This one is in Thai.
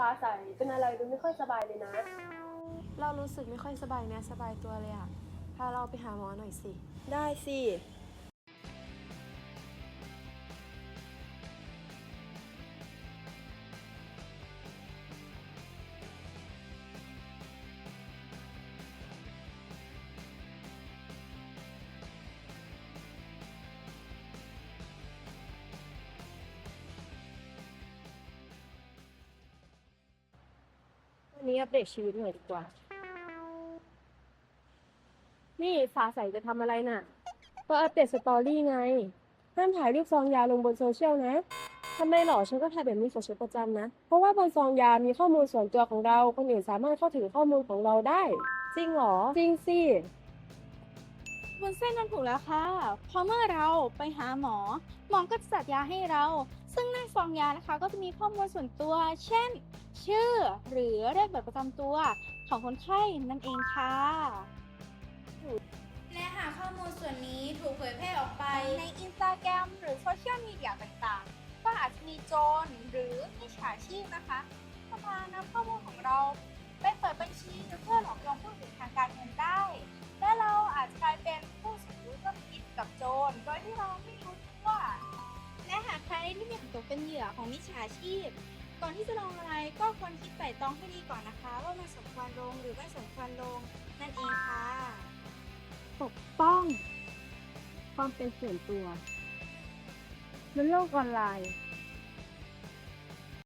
ฟ้าใส เป็นอะไรดูไม่ค่อยสบายเลยนะ เรารู้สึกไม่ค่อยสบายเนื้อสบายตัวเลยอะพาเราไปหาหมอหน่อยสิ ได้สิ วันนี้อัปเดตชีวิตหน่อยดีกว่า นี่ฟ้าใสจะทำอะไรน่ะ ก็อัปเดตสตอรี่ไง ห้ามถ่ายรูปซองยาลงบนโซเชียลนะทำไมหรอฉันก็ถ่ายแบบนี้ของฉันประจำนะ เพราะว่าบนซองยามีข้อมูลส่วนตัวของเรา คนอื่นสามารถเข้าถึงข้อมูลของเราได้ จริงหรอ จริงสิ บนเส้นนั้นถูกแล้วค่ะ เพราะเมื่อเราไปหาหมอ หมอก็จะจัดยาให้เรา ซึ่งในซองยานะคะก็จะมีข้อมูลส่วนตัว เช่น ชื่อหรือเลขบัตรประจำตัวของคนไข้นั่นเองค่ะ และหากข้อมูลส่วนนี้ถูกเผยแพร่ออกไป ในอินสตาแกรมหรือโซเชียลมีเดียต่างๆ ก็อาจจะมีโจรหรือมิจฉาชีพนะคะเข้ามานำข้อมูลของเรา ไปเปิดบัญชีเพื่อหล เป็นเหยื่อของมิจฉาชีพ ก่อนที่จะลงอะไรก็ควรคิดไตร่ตรองให้ดีก่อนนะคะ ว่ามันสมควรลงหรือไม่สมควรลงนั่นเองค่ะ ปกป้อง ความเป็นส่วนตัวในโลกออนไลน์